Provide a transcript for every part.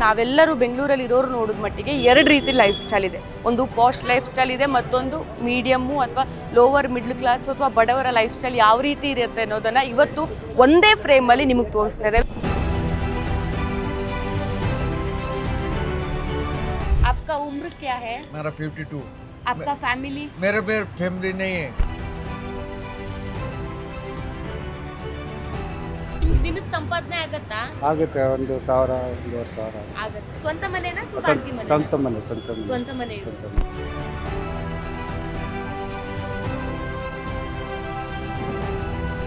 ನಾವೆಲ್ಲರೂ ಬೆಂಗಳೂರಲ್ಲಿ ಇರೋರು ನೋಡಿದ ಮಟ್ಟಿಗೆ ಎರಡು ರೀತಿ ಲೈಫ್ ಸ್ಟೈಲ್ ಇದೆ ಒಂದು ಪಾಸ್ಟ್ ಲೈಫ್ ಸ್ಟೈಲ್ ಇದೆ ಮತ್ತೊಂದು ಮೀಡಿಯಮ್ಮು ಅಥವಾ ಲೋವರ್ ಮಿಡ್ಲ್ ಕ್ಲಾಸ್ ಅಥವಾ ಬಡವರ ಲೈಫ್ ಸ್ಟೈಲ್ ಯಾವ ರೀತಿ ಇರುತ್ತೆ ಅನ್ನೋದನ್ನ ಇವತ್ತು ಒಂದೇ ಫ್ರೇಮಲ್ಲಿ ನಿಮಗೆ ತೋರಿಸ್ತಾ ಇದೆ आपका उम्र क्या है मेरा फिफ्टी टू आपका फैमिली मेरे पे फैमिली नहीं है ದಿನದ ಸಂಪಾದನೆ ಆಗತ್ತಾ ಆಗುತ್ತೆ ಒಂದು ಸಾವಿರ ಒಂದೂವರೆ ಸಾವಿರ ಆಗತ್ತೆ ಸ್ವಂತ ಮನೆನಾ ಅಥವಾ ಸ್ವಂತ ಬಾಡ್ಗೆ ಮನೆನಾ? ಸ್ವಂತ ಮನೆ ಸ್ವಂತ ಮನೆ ಸ್ವಂತ ಮನೆ ಇದು. ಸ್ವಂತ ಮನೆ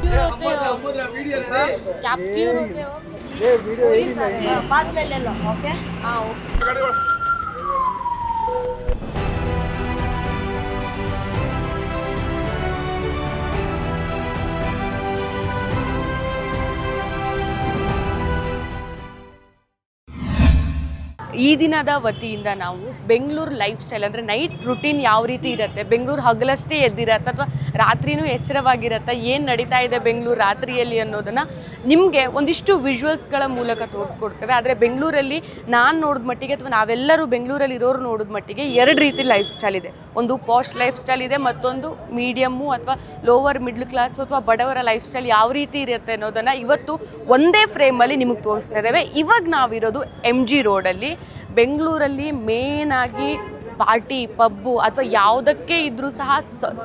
क्यों रोते हो क्या क्यों रोते हो पुलिस आ रहे हैं। बाद में ले लो ओके हाँ ओके ಈ ದಿನದ ವತಿಯಿಂದ ನಾವು ಬೆಂಗಳೂರು ಲೈಫ್ ಸ್ಟೈಲ್ ಅಂದರೆ ನೈಟ್ ರುಟೀನ್ ಯಾವ ರೀತಿ ಇರುತ್ತೆ, ಬೆಂಗಳೂರು ಹಗಲಷ್ಟೇ ಎದ್ದಿರತ್ತೆ ಅಥವಾ ರಾತ್ರಿನೂ ಎಚ್ಚರವಾಗಿರತ್ತೆ, ಏನು ನಡೀತಾ ಇದೆ ಬೆಂಗಳೂರು ರಾತ್ರಿಯಲ್ಲಿ ಅನ್ನೋದನ್ನು ನಿಮಗೆ ಒಂದಿಷ್ಟು ವಿಜುವಲ್ಸ್ಗಳ ಮೂಲಕ ತೋರಿಸ್ಕೊಡ್ತೇವೆ. ಆದರೆ ಬೆಂಗಳೂರಲ್ಲಿ ನಾನು ನೋಡಿದ ಮಟ್ಟಿಗೆ ಅಥವಾ ನಾವೆಲ್ಲರೂ ಬೆಂಗಳೂರಲ್ಲಿ ಇರೋರು ನೋಡಿದ ಮಟ್ಟಿಗೆ ಎರಡು ರೀತಿ ಲೈಫ್ ಸ್ಟೈಲ್ ಇದೆ. ಒಂದು ಪಾಸ್ಟ್ ಲೈಫ್ ಸ್ಟೈಲ್ ಇದೆ, ಮತ್ತೊಂದು ಮೀಡಿಯಮ್ಮು ಅಥವಾ ಲೋವರ್ ಮಿಡ್ಲ್ ಕ್ಲಾಸ್ ಅಥವಾ ಬಡವರ ಲೈಫ್ ಸ್ಟೈಲ್ ಯಾವ ರೀತಿ ಇರುತ್ತೆ ಅನ್ನೋದನ್ನು ಇವತ್ತು ಒಂದೇ ಫ್ರೇಮಲ್ಲಿ ನಿಮಗೆ ತೋರಿಸ್ತಾ ಇದ್ದೇವೆ. ಇವಾಗ ನಾವಿರೋದು ಎಂ ಜಿ ರೋಡಲ್ಲಿ ಬೆಂಗಳೂರಲ್ಲಿ ಮೇನ್ ಆಗಿ ಪಾರ್ಟಿ, ಪಬ್ಬು ಅಥವಾ ಯಾವುದಕ್ಕೆ ಇದ್ರೂ ಸಹ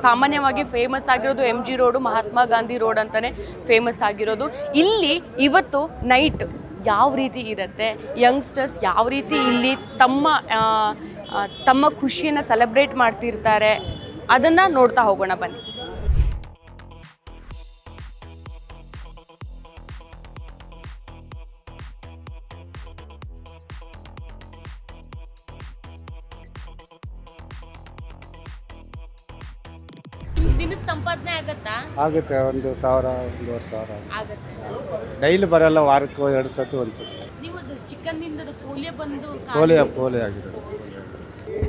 ಸಾಮಾನ್ಯವಾಗಿ ಫೇಮಸ್ ಆಗಿರೋದು M G road Mahatma Gandhi road ಅಂತಲೇ ಫೇಮಸ್ ಆಗಿರೋದು. ಇಲ್ಲಿ ಇವತ್ತು ನೈಟ್ ಯಾವ ರೀತಿ ಇರುತ್ತೆ? ಯಂಗ್ಸ್ಟರ್ಸ್ ಯಾವ ರೀತಿ ಇಲ್ಲಿ ತಮ್ಮ ತಮ್ಮ ಖುಷಿಯನ್ನು ಸೆಲೆಬ್ರೇಟ್ ಮಾಡ್ತಿರ್ತಾರೆ? ಅದನ್ನು ನೋಡ್ತಾ ಹೋಗೋಣ ಬನ್ನಿ. ದಿನದ ಸಂಪಾದನೆ ಆಗತ್ತಾ? ಆಗುತ್ತೆ ಒಂದು ಸಾವಿರ ಒಂದೂವರೆ ಸಾವಿರ ಆಗತ್ತೆ. ಡೈಲಿ ಬರಲ್ಲ ವಾರಕ್ಕೆ ಎರಡು ಸತಿ ಒಂದು ಸತಿ ನೀವು ಅದು ಚಿಕ್ಕಂದಿಂದ ಪೋಲಿಯೋ ಬಂದು ಪೋಲಿಯೋ ಪೋಲಿಯೋ ಆಗಿದೆ.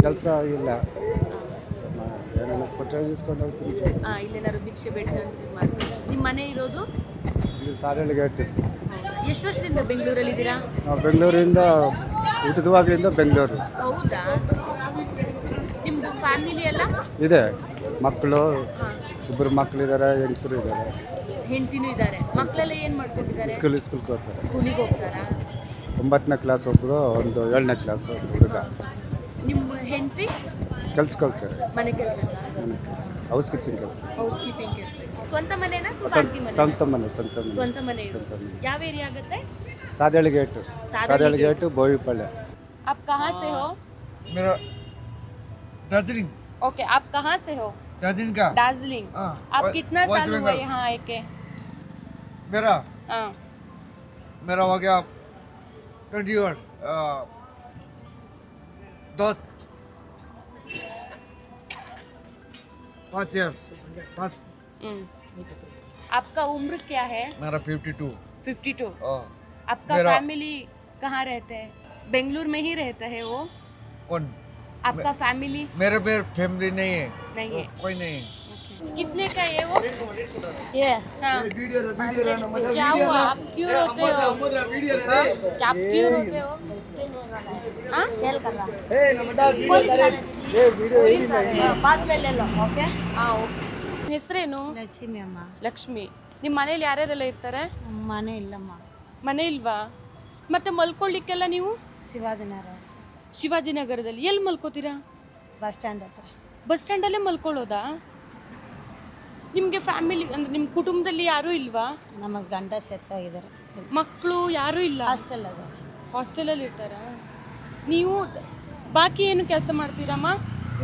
ಕೆಲಸ ಇಲ್ಲ. ಏನೇನೋ ಕೊಟ್ಟರೆ ಇಸ್ಕೊಂಡು ಹೋಗ್ತೀನಿ. ಆ, ಇಲ್ಲೇನಾದ್ರು ಭಿಕ್ಷೆ ಬೇಡ್ಕಂತ ಮಾಡ್ತೀರಾ ನಿಮ್ಮ ಮನೆ ಇರೋದು? ಇಲ್ಲಿ ಗಟ್ಟಿ ಎಷ್ಟು ವರ್ಷದಿಂದ ಬೆಂಗಳೂರಲ್ಲಿ ಇದ್ದೀರಾ? ನಾವು ಬೆಂಗಳೂರಿಂದ ಹುಟ್ಟಿದವಾಗಿಂದ ಬೆಂಗಳೂರು. ಹೌದಾ? ನಿಮ್ದು ಫ್ಯಾಮಿಲಿ ಎಲ್ಲ? ಇದೆ. ಮಕ್ಕಳು ಇಬ್ಬರು ಮಕ್ಕಳಿದ್ದಾರೆ ಹೆಂಗಸರು ಇದ್ದಾರೆ ಹೆಂಡತಿನೂ ಇದ್ದಾರೆ ಮಕ್ಕಳೆಲ್ಲ ಏನು ಮಾಡ್ಕೊಂಡಿದ್ದಾರೆ ಸ್ಕೂಲ್ ಸ್ಕೂಲ್ಗೆ ಹೋಗ್ತಾರೆ ಸ್ಕೂಲಿಗೆ ಹೋಗ್ತಾರಾ ಒಂಬತ್ತನೇ ಕ್ಲಾಸ್ ಒಬ್ಬರು ಒಂದು ಏಳನೇ ಕ್ಲಾಸ್ ಒಂದು ಹುಡುಗ ನಿಮ್ಮ ಹೆಂಡತಿ ಕೆಲ್ಸಕ್ಕೆ ಹೋಗ್ತಾರೆ ಮನೆ ಕೆಲಸಕ್ಕ ಮನೆ ಕೆಲಸ ಹೌಸ್ ಕೀಪಿಂಗ್ ಕೆಲಸ ಹೌಸ್ ಕೀಪಿಂಗ್ ಕೆಲಸಕ್ಕೆ ಸ್ವಂತ ಮನೆನಾ ಅಥವಾ ಸ್ವಂತ ಬಾಡ್ಗೆ ಮನೆನಾ? ಸ್ವಂತ ಮನೆ ಸ್ವಂತ ಮನೆ ಸ್ವಂತ ಮನೆ ಇದು. ಸ್ವಂತ ಮನೆ ಯಾವ ಏರಿಯಾ ಆಗುತ್ತೆ ಸಾದಳಿ ಗೇಟು ಸಾದಳಿ ಗೇಟು ಬೋವಿಪಳ್ಳಿ आप कहाँ से हो मेरा दार्जिलिंग ओके आप कहाँ से हो दार्जिलिंग का? दार्जिलिंग। हाँ, आप कितना साल हुआ। यहाँ आए के? मेरा? हाँ। मेरा हो गया ट्वेंटी ईयर्स दस पाँच ईयर पाँच। हम्म। आपका उम्र क्या है? मेरा फिफ्टी टू 52 हाँ, आपका मेरा- फैमिली कहाँ रहते हैं? बेंगलुरु में ही रहते हैं वो? कौन? आपका फैमिली मेरे पे फैमिली नहीं है। नहीं है कोई नहीं Okay. कितने का है वो ये हाँ क्या हुआ आप क्यों रोते हो क्या आप क्यों रोते हो हाँ? सेल कर रहा पुलिस आ रही पुलिस आ रहे हैं। बाद में ले लो ओके हाँ ಓಕೆ ಹೆಸರೇನು ಲಕ್ಷ್ಮಿ ಅಮ್ಮ ಲಕ್ಷ್ಮಿ ನಿಮ್ಮ ಮನೇಲಿ ಯಾರ್ಯಾರೆಲ್ಲ ಇರ್ತಾರೆ ನಮ್ಮ ಮನೆ ಇಲ್ಲಮ್ಮ ಮನೆ ಇಲ್ವಾ ಮತ್ತೆ ಮಲ್ಕೊಳ್ಳಿಕ್ಕೆಲ್ಲ ನೀವು ಶಿವಾಜಿನಗರ ಶಿವಾಜಿನಗರದಲ್ಲಿ ಎಲ್ಲಿ ಮಲ್ಕೋತೀರಾ ಬಸ್ ಸ್ಟ್ಯಾಂಡ್ ಹತ್ರ ಬಸ್ ಸ್ಟ್ಯಾಂಡಲ್ಲೇ ಮಲ್ಕೊಳ್ಳೋದಾ? ನಿಮಗೆ ಫ್ಯಾಮಿಲಿ ಅಂದ್ರೆ ನಿಮ್ಮ ಕುಟುಂಬದಲ್ಲಿ ಯಾರೂ ಇಲ್ವಾ? ನಮಗೆ ಗಂಡ ಸೆತ್ತೋಗಿದ್ದಾರೆ ಮಕ್ಕಳು ಯಾರೂ ಇಲ್ಲ? ಹಾಸ್ಟೆಲ್ ಅದ ಹಾಸ್ಟೆಲಲ್ಲಿ ಇರ್ತಾರ? ನೀವು ಬಾಕಿ ಏನು ಕೆಲಸ ಮಾಡ್ತೀರಮ್ಮ?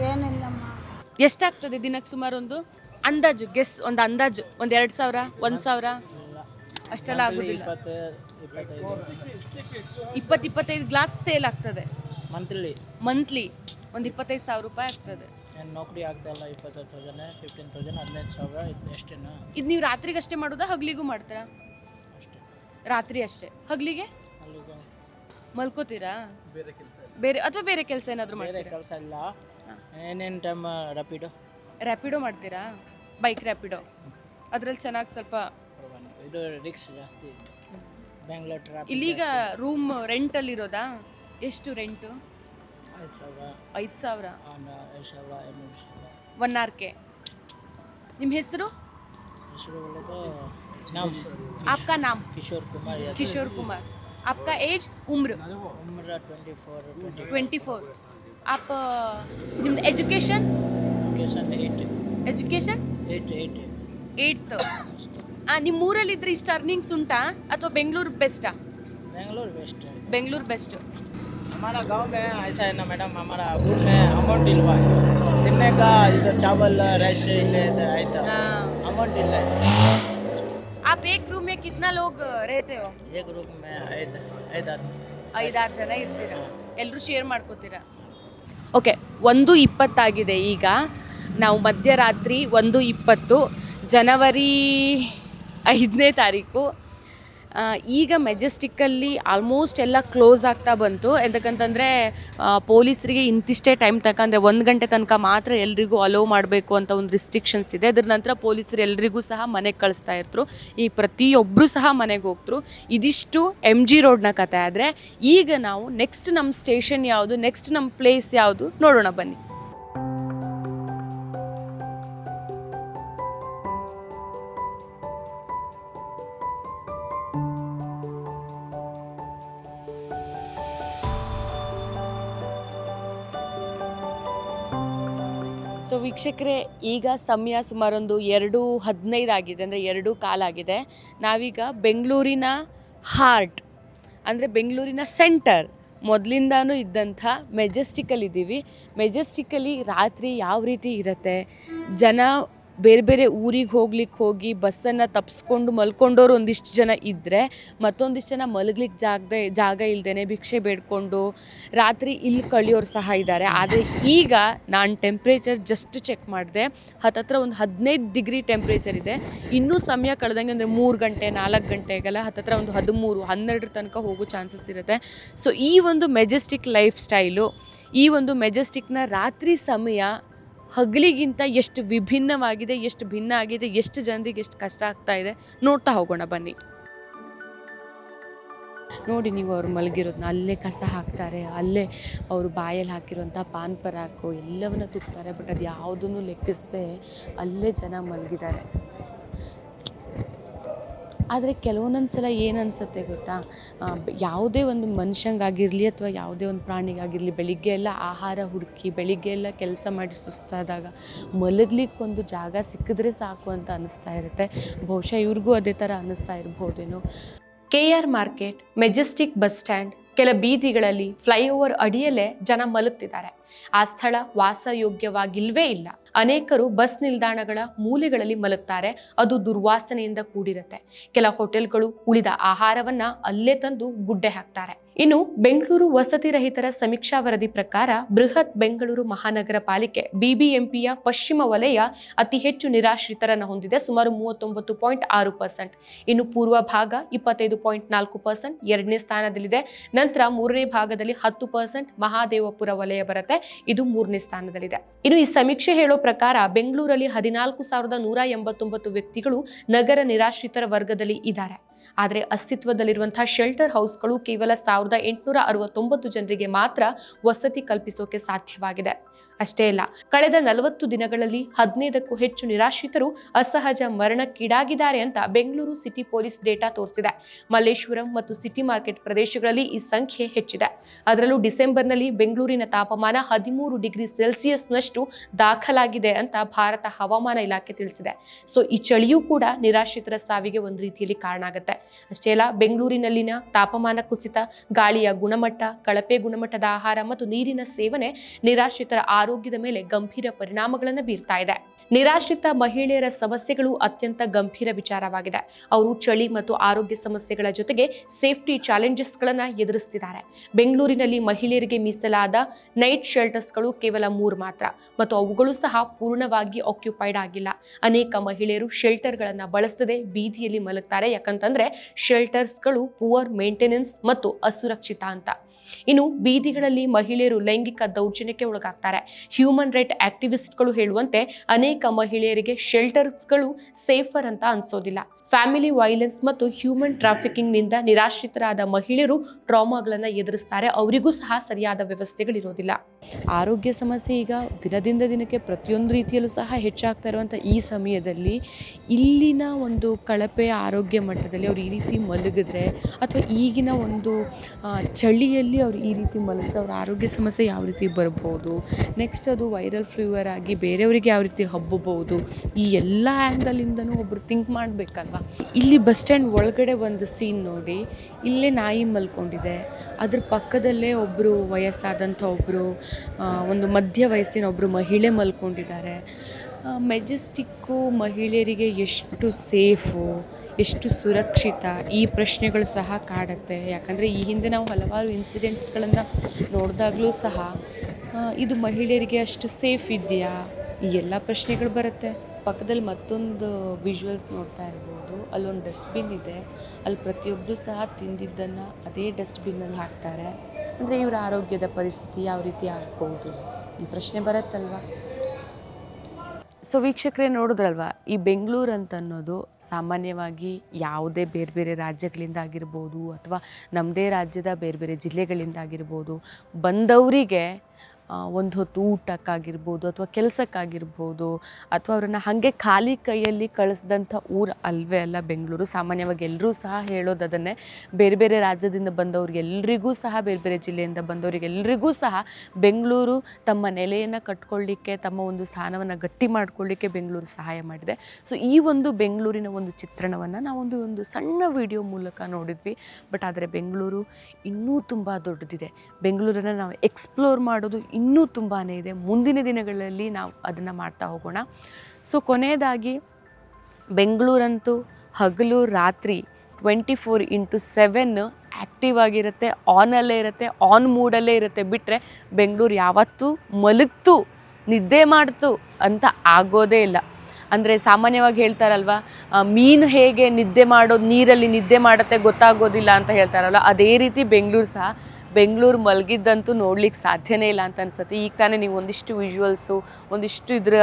ಏನಿಲ್ಲಮ್ಮ. ಎಷ್ಟಾಗ್ತದೆ ದಿನಕ್ಕೆ ಸುಮಾರು ಒಂದು ಅಂದಾಜು ಗೆಸ್ ಒಂದು ಅಂದಾಜು ಒಂದು ಎರಡು ಸಾವಿರ ಒಂದು ಸಾವಿರ? ಅಷ್ಟೆಲ್ಲ ಆಗೋದಿಲ್ಲ. ಇಪ್ಪತ್ತು ಇಪ್ಪತ್ತೈದು. ಗ್ಲಾಸ್ ಸೇಲ್ ಆಗ್ತದೆ. ಮಂತ್ಲಿ ಮಂತ್ಲಿ ಒಂದು ಇಪ್ಪತ್ತೈದು ಸಾವಿರ ರೂಪಾಯಿ ಆಗ್ತದೆ. ಏನು ನೌಕರಿ ಆಗ್ತಾ ಇಲ್ಲ ಇಪ್ಪತ್ತೈದು ತೌಸಂಡ್ ಫಿಫ್ಟೀನ್ ತೌಸಂಡ್ ಹದಿನೈದು ಸಾವಿರ ಇದು ಎಷ್ಟೇನು. ಇದು ನೀವು ರಾತ್ರಿಗಷ್ಟೇ ಮಾಡೋದಾ ಹಗ್ಲಿಗೂ ಮಾಡ್ತೀರಾ? ಅಷ್ಟೇ. ರಾತ್ರಿ ಅಷ್ಟೇ. ಹಗ್ಲಿಗೆ? ಅಲ್ಲಿಗೆ ಮಲ್ಕೋತೀರಾ? ಬೇರೆ ಕೆಲಸ ಬೇರೆ ಅಥವಾ ಬೇರೆ ಕೆಲಸ ಏನಾದರೂ ಬೇರೆ ಮಾಡ್ತೀರಾ? ಕೆಲಸ ಇಲ್ಲ. ಏನೇನು ಟೈಮ್ ರ್ಯಾಪಿಡೋ ರ್ಯಾಪಿಡೋ ಮಾಡ್ತೀರಾ? ಬೈಕ್ ರ್ಯಾಪಿಡೋ ಅದ್ರಲ್ಲಿ ಚೆನ್ನಾಗಿ ಸ್ವಲ್ಪ ಇದು ರಿಕ್ಸ್ ಜಾಸ್ತಿ. ಬೆಂಗಳೂರು ಟ್ರಾಫಿಕ್ ಇಲ್ಲೀಗ ರೂಮ್ ರೆಂಟಲ್ಲಿರೋದಾ ಎಷ್ಟು ರೆಂಟು ಐದು ಸಾವಿರ ಐದು ಸಾವಿರ ಆಮೇಲೆ ಐದು ಸಾವಿರ ಐನೂರು ಸಾವಿರ ಒನ್ ಆರ್ ಕೆ ನಿಮ್ಮ ಹೆಸರು ಹೆಸರು बोलोगे नाम आपका नाम किशोर कुमार यादव किशोर कुमार आपका एज उम्र उम्र twenty four twenty twenty four आप ನಿಮ್ದು education education eight education eight eight eight ನಿಮ್ಮ ಊರಲ್ಲಿದ್ರೆ ಇಷ್ಟು ಅರ್ನಿಂಗ್ಸ್ ಉಂಟಾ ಅಥವಾ ಬೆಂಗಳೂರು ಬೆಸ್ಟಾ बेंगलोर वेस्ट है ಬೆಂಗಳೂರು ಬೆಸ್ಟ್ हमारा गांव में ऐसा है ना मैडम हमारा ऊर में अमाउंट इलवा है दिन का इधर चावल राइस इले आयता अमाउंट इल्ला है आप एक रूम में कितना लोग रहते हो एक रूम में ಐದು ಐದು ಆದ್ಮಿ ಐದಾರು ಜನ ಇರ್ತೀರಾ ಎಲ್ಲರೂ ಶೇರ್ ಮಾಡ್ಕೋತೀರಾ ಓಕೆ ಒಂದು ಇಪ್ಪತ್ತಾಗಿದೆ ಈಗ ನಾವು ಮಧ್ಯರಾತ್ರಿ ಒಂದು ಇಪ್ಪತ್ತು ಜನವರಿ ಐದನೇ ತಾರೀಕು ಆ, ಈಗ ಮೆಜೆಸ್ಟಿಕ್ಕಲ್ಲಿ ಆಲ್ಮೋಸ್ಟ್ ಎಲ್ಲ ಕ್ಲೋಸ್ ಆಗ್ತಾ ಬಂತು. ಎಂತಕ್ಕಂತಂದರೆ ಪೊಲೀಸರಿಗೆ ಇಂತಿಷ್ಟೇ ಟೈಮ್ ತನಕ, ಅಂದರೆ ಒಂದು ಗಂಟೆ ತನಕ ಮಾತ್ರ ಎಲ್ರಿಗೂ ಅಲೋ ಮಾಡಬೇಕು ಅಂತ ಒಂದು ರಿಸ್ಟ್ರಿಕ್ಷನ್ಸ್ ಇದೆ. ಅದ್ರ ನಂತರ ಪೊಲೀಸರು ಎಲ್ರಿಗೂ ಸಹ ಮನೆಗೆ ಕಳಿಸ್ತಾ ಇರ್ತರು. ಈ ಪ್ರತಿಯೊಬ್ಬರು ಸಹ ಮನೆಗೆ ಹೋಗ್ತರು. ಇದಿಷ್ಟು ಎಂ ಜಿ ರೋಡ್ನ ಕತೆ ಆದರೆ, ಈಗ ನಾವು ನೆಕ್ಸ್ಟ್ ನಮ್ಮ ಸ್ಟೇಷನ್ ಯಾವುದು ನೆಕ್ಸ್ಟ್ ನಮ್ಮ ಪ್ಲೇಸ್ ಯಾವುದು ನೋಡೋಣ ಬನ್ನಿ. ಸೊ ವೀಕ್ಷಕರೇ, ಈಗ ಸಮಯ ಸುಮಾರೊಂದು ಎರಡು ಹದಿನೈದು ಆಗಿದೆ, ಅಂದರೆ ಎರಡು ಕಾಲಾಗಿದೆ ನಾವೀಗ ಬೆಂಗಳೂರಿನ ಹಾರ್ಟ್, ಅಂದರೆ ಬೆಂಗಳೂರಿನ ಸೆಂಟರ್ ಮೊದಲಿಂದಾನೂ ಇದ್ದಂಥ ಮೆಜೆಸ್ಟಿಕಲ್ ಇದ್ದೀವಿ. ಮೆಜೆಸ್ಟಿಕಲಿ ರಾತ್ರಿ ಯಾವ ರೀತಿ ಇರುತ್ತೆ? ಜನ ಬೇರೆ ಬೇರೆ ಊರಿಗೆ ಹೋಗ್ಲಿಕ್ಕೆ ಹೋಗಿ ಬಸ್ಸನ್ನು ತಪ್ಪಿಸ್ಕೊಂಡು ಮಲ್ಕೊಂಡವ್ರು ಒಂದಿಷ್ಟು ಜನ ಇದ್ದರೆ ಮತ್ತೊಂದಿಷ್ಟು ಜನ ಮಲಗ್ಲಿಕ್ಕೆ ಜಾಗದ, ಜಾಗ ಇಲ್ಲದೇ ಭಿಕ್ಷೆ ಬೇಡ್ಕೊಂಡು ರಾತ್ರಿ ಇಲ್ಲಿ ಕಳಿಯೋರು ಸಹ ಇದ್ದಾರೆ. ಆದರೆ ಈಗ ನಾನು ಟೆಂಪ್ರೇಚರ್ ಜಸ್ಟ್ ಚೆಕ್ ಮಾಡಿದೆ ಹತ್ತತ್ರ ಒಂದು ಹದಿನೈದು ಡಿಗ್ರಿ ಟೆಂಪ್ರೇಚರ್ ಇದೆ. ಇನ್ನೂ ಸಮಯ ಕಳೆದಂಗೆ ಅಂದರೆ ಮೂರು ಗಂಟೆ, ನಾಲ್ಕು ಗಂಟೆಗೆಲ್ಲ ಹತ್ತತ್ರ ಒಂದು ಹದಿಮೂರು ಹನ್ನೆರಡರ ತನಕ ಹೋಗೋ ಚಾನ್ಸಸ್ ಇರುತ್ತೆ. ಸೊ ಈ ಒಂದು ಮೆಜೆಸ್ಟಿಕ್ ಲೈಫ್ ಸ್ಟೈಲು ಈ ಒಂದು ಮೆಜೆಸ್ಟಿಕ್ನ ರಾತ್ರಿ ಸಮಯ ಹಗಲಿಗಿಂತ ಎಷ್ಟು ವಿಭಿನ್ನವಾಗಿದೆ, ಎಷ್ಟು ಭಿನ್ನ ಆಗಿದೆ, ಎಷ್ಟು ಜನರಿಗೆ ಎಷ್ಟು ಕಷ್ಟ ಆಗ್ತಾ ಇದೆ ನೋಡ್ತಾ ಹೋಗೋಣ ಬನ್ನಿ. ನೋಡಿ ನೀವು ಅವ್ರು ಮಲಗಿರೋದನ್ನ ಅಲ್ಲೇ ಕಸ ಹಾಕ್ತಾರೆ, ಅಲ್ಲೇ ಅವರು ಬಾಯಲ್ಲಿ ಹಾಕಿರುವಂಥ ಪಾನ್ ಪರಾಕು ಎಲ್ಲವನ್ನ ತುಪ್ತಾರೆ ಬಟ್ ಅದು ಯಾವುದನ್ನು ಲೆಕ್ಕಿಸದೆ ಅಲ್ಲೇ ಜನ ಮಲಗಿದ್ದಾರೆ. ಆದರೆ ಕೆಲವೊಂದೊಂದು ಸಲ ಏನು ಅನಿಸುತ್ತೆ ಗೊತ್ತಾ ಯಾವುದೇ ಒಂದು ಮನುಷ್ಯಂಗಾಗಿರಲಿ ಅಥವಾ ಯಾವುದೇ ಒಂದು ಪ್ರಾಣಿಗಾಗಿರಲಿ ಬೆಳಿಗ್ಗೆ ಎಲ್ಲ ಆಹಾರ ಹುಡುಕಿ, ಬೆಳಿಗ್ಗೆ ಎಲ್ಲ ಕೆಲಸ ಮಾಡಿ ಸುಸ್ತಾದಾಗ ಮಲಗ್ಲಿಕ್ಕೊಂದು ಜಾಗ ಸಿಕ್ಕಿದ್ರೆ ಸಾಕು ಅಂತ ಅನ್ನಿಸ್ತಾ ಇರುತ್ತೆ. ಬಹುಶಃ ಇವ್ರಿಗೂ ಅದೇ ಥರ ಅನ್ನಿಸ್ತಾ ಇರ್ಬೋದೇನೋ. K R market, Majestic bus stand, ಕೆಲ ಬೀದಿಗಳಲ್ಲಿ ಫ್ಲೈಓವರ್ ಅಡಿಯಲ್ಲೇ ಜನ ಮಲಗ್ತಿದ್ದಾರೆ. ಆ ಸ್ಥಳ ವಾಸಯೋಗ್ಯವಾಗಿಲ್ವೇ ಇಲ್ಲ. ಅನೇಕರು ಬಸ್ ನಿಲ್ದಾಣಗಳ ಮೂಲೆಗಳಲ್ಲಿ ಮಲಗ್ತಾರೆ. ಅದು ದುರ್ವಾಸನೆಯಿಂದ ಕೂಡಿರುತ್ತೆ. ಕೆಲ ಹೋಟೆಲ್ಗಳು ಉಳಿದ ಆಹಾರವನ್ನ ಅಲ್ಲೇ ತಂದು ಗುಡ್ಡೆ ಹಾಕ್ತಾರೆ. ಇನ್ನು ಬೆಂಗಳೂರು ವಸತಿ ರಹಿತರ ಸಮೀಕ್ಷಾ ವರದಿ ಪ್ರಕಾರ ಬೃಹತ್ ಬೆಂಗಳೂರು ಮಹಾನಗರ ಪಾಲಿಕೆ ಬಿಬಿಎಂಪಿಯ ಪಶ್ಚಿಮ ವಲಯ ಅತಿ ಹೆಚ್ಚು ನಿರಾಶ್ರಿತರನ್ನು ಹೊಂದಿದೆ, ಸುಮಾರು ಮೂವತ್ತೊಂಬತ್ತು ಪಾಯಿಂಟ್ ಆರು ಪರ್ಸೆಂಟ್. ಇನ್ನು ಪೂರ್ವ ಭಾಗ ಇಪ್ಪತ್ತೈದು ಪಾಯಿಂಟ್ ನಾಲ್ಕು ಪರ್ಸೆಂಟ್, ಎರಡನೇ ಸ್ಥಾನದಲ್ಲಿದೆ. ನಂತರ ಮೂರನೇ ಭಾಗದಲ್ಲಿ ಹತ್ತು ಪರ್ಸೆಂಟ್ ಮಹಾದೇವಪುರ ವಲಯ ಬರುತ್ತೆ, ಇದು ಮೂರನೇ ಸ್ಥಾನದಲ್ಲಿದೆ. ಇನ್ನು ಈ ಸಮೀಕ್ಷೆ ಹೇಳೋ ಪ್ರಕಾರ ಬೆಂಗಳೂರಲ್ಲಿ ಹದಿನಾಲ್ಕು ಸಾವಿರದ ನೂರ ಎಂಬತ್ತೊಂಬತ್ತು ವ್ಯಕ್ತಿಗಳು ನಗರ ನಿರಾಶ್ರಿತರ ವರ್ಗದಲ್ಲಿ ಇದ್ದಾರೆ. ಆದರೆ ಅಸ್ತಿತ್ವದಲ್ಲಿರುವಂತಹ ಶೆಲ್ಟರ್ ಹೌಸ್ಗಳು ಕೇವಲ ಸಾವಿರದ ಎಂಟುನೂರ ಅರವತ್ತೊಂಬತ್ತು ಜನರಿಗೆ ಮಾತ್ರ ವಸತಿ ಕಲ್ಪಿಸೋಕೆ ಸಾಧ್ಯವಾಗಿದೆ. ಅಷ್ಟೇ ಅಲ್ಲ, ಕಳೆದ ನಲವತ್ತು ದಿನಗಳಲ್ಲಿ ಹದಿನೈದಕ್ಕೂ ಹೆಚ್ಚು ನಿರಾಶ್ರಿತರು ಅಸಹಜ ಮರಣಕ್ಕೀಡಾಗಿದ್ದಾರೆ ಅಂತ ಬೆಂಗಳೂರು ಸಿಟಿ ಪೊಲೀಸ್ ಡೇಟಾ ತೋರಿಸಿದೆ. ಮಲ್ಲೇಶ್ವರಂ ಮತ್ತು ಸಿಟಿ ಮಾರ್ಕೆಟ್ ಪ್ರದೇಶಗಳಲ್ಲಿ ಈ ಸಂಖ್ಯೆ ಹೆಚ್ಚಿದೆ. ಅದರಲ್ಲೂ ಡಿಸೆಂಬರ್ನಲ್ಲಿ ಬೆಂಗಳೂರಿನ ತಾಪಮಾನ ಹದಿಮೂರು ಡಿಗ್ರಿ ಸೆಲ್ಸಿಯಸ್ನಷ್ಟು ದಾಖಲಾಗಿದೆ ಅಂತ ಭಾರತ ಹವಾಮಾನ ಇಲಾಖೆ ತಿಳಿಸಿದೆ. ಸೊ, ಈ ಚಳಿಯೂ ಕೂಡ ನಿರಾಶ್ರಿತರ ಸಾವಿಗೆ ಒಂದು ರೀತಿಯಲ್ಲಿ ಕಾರಣ ಆಗುತ್ತೆ. ಅಷ್ಟೇ ಅಲ್ಲ, ಬೆಂಗಳೂರಿನಲ್ಲಿನ ತಾಪಮಾನ ಕುಸಿತ, ಗಾಳಿಯ ಗುಣಮಟ್ಟ, ಕಳಪೆ ಗುಣಮಟ್ಟದ ಆಹಾರ ಮತ್ತು ನೀರಿನ ಸೇವನೆ ನಿರಾಶ್ರಿತರ ಆರೋಗ್ಯದ ಮೇಲೆ ಗಂಭೀರ ಪರಿಣಾಮಗಳನ್ನು ಬೀರ್ತಾ ಇದೆ. ನಿರಾಶ್ರಿತ ಮಹಿಳೆಯರ ಸಮಸ್ಯೆಗಳು ಅತ್ಯಂತ ಗಂಭೀರ ವಿಚಾರವಾಗಿದೆ. ಅವರು ಚಳಿ ಮತ್ತು ಆರೋಗ್ಯ ಸಮಸ್ಯೆಗಳ ಜೊತೆಗೆ ಸೇಫ್ಟಿ ಚಾಲೆಂಜಸ್ಗಳನ್ನ ಎದುರಿಸ್ತಿದ್ದಾರೆ. ಬೆಂಗಳೂರಿನಲ್ಲಿ ಮಹಿಳೆಯರಿಗೆ ಮೀಸಲಾದ ನೈಟ್ ಶೆಲ್ಟರ್ಸ್ಗಳು ಕೇವಲ ಮೂರು ಮಾತ್ರ ಮತ್ತು ಅವುಗಳು ಸಹ ಪೂರ್ಣವಾಗಿ ಆಕ್ಯುಪೈಡ್ ಆಗಿಲ್ಲ. ಅನೇಕ ಮಹಿಳೆಯರು ಶೆಲ್ಟರ್ಗಳನ್ನು ಬಳಸದೆ ಬೀದಿಯಲ್ಲಿ ಮಲಗ್ತಾರೆ ಯಾಕಂತಂದ್ರೆ ಶೆಲ್ಟರ್ಸ್ಗಳು ಪುವರ್ ಮೇಂಟೆನೆನ್ಸ್ ಮತ್ತು ಅಸುರಕ್ಷಿತ ಅಂತ. ಇನ್ನು ಬೀದಿಗಳಲ್ಲಿ ಮಹಿಳೆಯರು ಲೈಂಗಿಕ ದೌರ್ಜನ್ಯಕ್ಕೆ ಒಳಗಾಗ್ತಾರೆ. ಹ್ಯೂಮನ್ ರೈಟ್ ಆಕ್ಟಿವಿಸ್ಟ್ಗಳು ಹೇಳುವಂತೆ ಅನೇಕ ಮಹಿಳೆಯರಿಗೆ ಶೆಲ್ಟರ್ಸ್ಗಳು ಸೇಫರ್ ಅಂತ ಅನ್ಸೋದಿಲ್ಲ. ಫ್ಯಾಮಿಲಿ ವೈಲೆನ್ಸ್ ಮತ್ತು ಹ್ಯೂಮನ್ ಟ್ರಾಫಿಕಿಂಗ್ನಿಂದ ನಿರಾಶ್ರಿತರಾದ ಮಹಿಳೆಯರು ಟ್ರಾಮಾಗಳನ್ನು ಎದುರಿಸ್ತಾರೆ. ಅವರಿಗೂ ಸಹ ಸರಿಯಾದ ವ್ಯವಸ್ಥೆಗಳಿರೋದಿಲ್ಲ. ಆರೋಗ್ಯ ಸಮಸ್ಯೆ ಈಗ ದಿನದಿಂದ ದಿನಕ್ಕೆ ಪ್ರತಿಯೊಂದು ರೀತಿಯಲ್ಲೂ ಸಹ ಹೆಚ್ಚಾಗ್ತಾ ಇರುವಂಥ ಈ ಸಮಯದಲ್ಲಿ ಇಲ್ಲಿನ ಒಂದು ಕಳಪೆ ಆರೋಗ್ಯ ಮಟ್ಟದಲ್ಲಿ ಅವರು ಈ ರೀತಿ ಮಲಗಿದ್ರೆ ಅಥವಾ ಈಗಿನ ಒಂದು ಆ, ಚಳಿಯಲ್ಲಿ ಅವ್ರು ಈ ರೀತಿ ಮಲಗಿದ್ರೆ ಅವ್ರ ಆರೋಗ್ಯ ಸಮಸ್ಯೆ ಯಾವ ರೀತಿ ಬರ್ಬೋದು ನೆಕ್ಸ್ಟ್ ಅದು ವೈರಲ್ ಫೀವರ್ ಆಗಿ ಬೇರೆಯವರಿಗೆ ಯಾವ ರೀತಿ ಹಬ್ಬಬಹುದು? ಈ ಎಲ್ಲ ಆ್ಯಂಗಲಿಂದನೂ ಒಬ್ಬರು ಥಿಂಕ್ ಮಾಡಬೇಕಲ್ವಾ? ಇಲ್ಲಿ ಬಸ್ ಸ್ಟ್ಯಾಂಡ್ ಒಳಗಡೆ ಒಂದು ಸೀನ್ ನೋಡಿ, ಇಲ್ಲೇ ನಾಯಿ ಮಲ್ಕೊಂಡಿದೆ. ಅದ್ರ ಪಕ್ಕದಲ್ಲೇ ಒಬ್ಬರು ವಯಸ್ಸಾದಂಥ ಒಬ್ಬರು ಒಂದು ಮಧ್ಯ ವಯಸ್ಸಿನ ಒಬ್ಬರು ಮಹಿಳೆ ಮಲ್ಕೊಂಡಿದ್ದಾರೆ. ಮೆಜೆಸ್ಟಿಕ್ಕು ಮಹಿಳೆಯರಿಗೆ ಎಷ್ಟು ಸೇಫು ಎಷ್ಟು ಸುರಕ್ಷಿತ ಈ ಪ್ರಶ್ನೆಗಳು ಸಹ ಕಾಡುತ್ತೆ. ಯಾಕಂದರೆ ಈ ಹಿಂದೆ ನಾವು ಹಲವಾರು ಇನ್ಸಿಡೆಂಟ್ಸ್ಗಳನ್ನು ನೋಡಿದಾಗಲೂ ಸಹ ಇದು ಮಹಿಳೆಯರಿಗೆ ಅಷ್ಟು ಸೇಫ್ ಇದೆಯಾ? ಈ ಎಲ್ಲ ಪ್ರಶ್ನೆಗಳು ಬರುತ್ತೆ. ಪಕ್ಕದಲ್ಲಿ ಮತ್ತೊಂದು ವಿಜುವಲ್ಸ್ ನೋಡ್ತಾ ಇರ್ಬೋದು. ಅಲ್ಲೊಂದು ಡಸ್ಟ್ಬಿನ್ ಇದೆ. ಅಲ್ಲಿ ಪ್ರತಿಯೊಬ್ಬರು ಸಹ ತಿಂದಿದ್ದನ್ನು ಅದೇ ಡಸ್ಟ್ಬಿನ್ನಲ್ಲಿ ಹಾಕ್ತಾರೆ. ಅಂದರೆ ಇವರ ಆರೋಗ್ಯದ ಪರಿಸ್ಥಿತಿ ಯಾವ ರೀತಿ ಆಗ್ಬೋದು? ಈ ಪ್ರಶ್ನೆ ಬರುತ್ತಲ್ವಾ? ಸೊ ವೀಕ್ಷಕರೇ ನೋಡಿದ್ರಲ್ವ? ಈ ಬೆಂಗಳೂರು ಅಂತ ಅನ್ನೋದು ಸಾಮಾನ್ಯವಾಗಿ ಯಾವುದೇ ಬೇರೆ ಬೇರೆ ರಾಜ್ಯಗಳಿಂದ ಆಗಿರ್ಬೋದು ಅಥವಾ ನಮ್ಮದೇ ರಾಜ್ಯದ ಬೇರೆ ಬೇರೆ ಜಿಲ್ಲೆಗಳಿಂದ ಆಗಿರ್ಬೋದು ಬಂದವರಿಗೆ ಒಂದು ಹೊತ್ತು ಊಟಕ್ಕಾಗಿರ್ಬೋದು ಅಥವಾ ಕೆಲಸಕ್ಕಾಗಿರ್ಬೋದು ಅಥವಾ ಅವರನ್ನು ಹಾಗೆ ಖಾಲಿ ಕೈಯಲ್ಲಿ ಕಳಿಸ್ದಂಥ ಊರು ಅಲ್ವೇ ಅಲ್ಲ ಬೆಂಗಳೂರು. ಸಾಮಾನ್ಯವಾಗಿ ಎಲ್ಲರೂ ಸಹ ಹೇಳೋದು ಅದನ್ನೇ ಬೇರೆ ಬೇರೆ ರಾಜ್ಯದಿಂದ ಬಂದವ್ರಿಗೆಲ್ಲರಿಗೂ ಸಹ, ಬೇರೆ ಬೇರೆ ಜಿಲ್ಲೆಯಿಂದ ಬಂದವರಿಗೆಲ್ಲರಿಗೂ ಸಹ ಬೆಂಗಳೂರು ತಮ್ಮ ನೆಲೆಯನ್ನು ಕಟ್ಕೊಳ್ಳಿಕ್ಕೆ, ತಮ್ಮ ಒಂದು ಸ್ಥಾನವನ್ನು ಗಟ್ಟಿ ಮಾಡಿಕೊಳ್ಳಿಕ್ಕೆ ಬೆಂಗಳೂರು ಸಹಾಯ ಮಾಡಿದೆ. ಸೊ ಈ ಒಂದು ಬೆಂಗಳೂರಿನ ಒಂದು ಚಿತ್ರಣವನ್ನು ನಾವೊಂದು ಒಂದು ಸಣ್ಣ ವಿಡಿಯೋ ಮೂಲಕ ನೋಡಿದ್ವಿ. ಬಟ್ ಆದರೆ ಬೆಂಗಳೂರು ಇನ್ನೂ ತುಂಬ ದೊಡ್ಡದಿದೆ. ಬೆಂಗಳೂರನ್ನು ನಾವು ಎಕ್ಸ್ಪ್ಲೋರ್ ಮಾಡೋದು ಇನ್ನೂ ತುಂಬಾ ಇದೆ. ಮುಂದಿನ ದಿನಗಳಲ್ಲಿ ನಾವು ಅದನ್ನು ಮಾಡ್ತಾ ಹೋಗೋಣ. ಸೊ ಕೊನೆಯದಾಗಿ ಬೆಂಗಳೂರಂತೂ ಹಗಲು ರಾತ್ರಿ twenty four into seven active ಆಗಿರುತ್ತೆ ಆನಲ್ಲೇ ಇರುತ್ತೆ ಆನ್ ಮೂಡಲ್ಲೇ ಇರುತ್ತೆ. ಬಿಟ್ಟರೆ ಬೆಂಗಳೂರು ಯಾವತ್ತೂ ಮಲಗ್ತು, ನಿದ್ದೆ ಮಾಡ್ತು ಅಂತ ಆಗೋದೇ ಇಲ್ಲ. ಅಂದರೆ ಸಾಮಾನ್ಯವಾಗಿ ಹೇಳ್ತಾರಲ್ವ ಮೀನು ಹೇಗೆ ನಿದ್ದೆ ಮಾಡೋದು, ನೀರಲ್ಲಿ ನಿದ್ದೆ ಮಾಡುತ್ತೆ ಗೊತ್ತಾಗೋದಿಲ್ಲ ಅಂತ ಹೇಳ್ತಾರಲ್ವ. ಅದೇ ರೀತಿ ಬೆಂಗಳೂರು ಸಹ ಬೆಂಗಳೂರು ಮಲಗಿದ್ದಂತೂ ನೋಡ್ಲಿಕ್ಕೆ ಸಾಧ್ಯನೇ ಇಲ್ಲ ಅಂತ ಅನ್ಸುತ್ತೆ. ಈಗ ತಾನೇ ನೀವು ಒಂದಿಷ್ಟು ವಿಜುವಲ್ಸು ಒಂದಿಷ್ಟು ಇದರ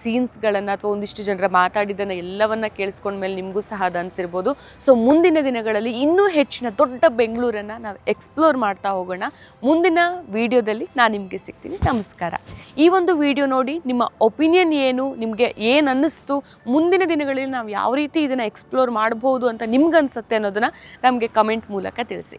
ಸೀನ್ಸ್ಗಳನ್ನು ಅಥವಾ ಒಂದಿಷ್ಟು ಜನರ ಮಾತಾಡಿದ್ದನ್ನು ಎಲ್ಲವನ್ನ ಕೇಳಿಸ್ಕೊಂಡ್ಮೇಲೆ ನಿಮಗೂ ಸಹ ಅದು ಅನಿಸಿರ್ಬೋದು. ಸೊ ಮುಂದಿನ ದಿನಗಳಲ್ಲಿ ಇನ್ನೂ ಹೆಚ್ಚಿನ ದೊಡ್ಡ ಬೆಂಗಳೂರನ್ನು ನಾವು ಎಕ್ಸ್ಪ್ಲೋರ್ ಮಾಡ್ತಾ ಹೋಗೋಣ. ಮುಂದಿನ ವಿಡಿಯೋದಲ್ಲಿ ನಾನು ನಿಮಗೆ ಸಿಗ್ತೀನಿ. ನಮಸ್ಕಾರ. ಈ ಒಂದು ವಿಡಿಯೋ ನೋಡಿ ನಿಮ್ಮ ಒಪಿನಿಯನ್ ಏನು, ನಿಮಗೆ ಏನು ಅನ್ನಿಸ್ತು, ಮುಂದಿನ ದಿನಗಳಲ್ಲಿ ನಾವು ಯಾವ ರೀತಿ ಇದನ್ನು ಎಕ್ಸ್ಪ್ಲೋರ್ ಮಾಡ್ಬೋದು ಅಂತ ನಿಮ್ಗೆ ಅನಿಸುತ್ತೆ ಅನ್ನೋದನ್ನು ನಮಗೆ ಕಮೆಂಟ್ ಮೂಲಕ ತಿಳಿಸಿ.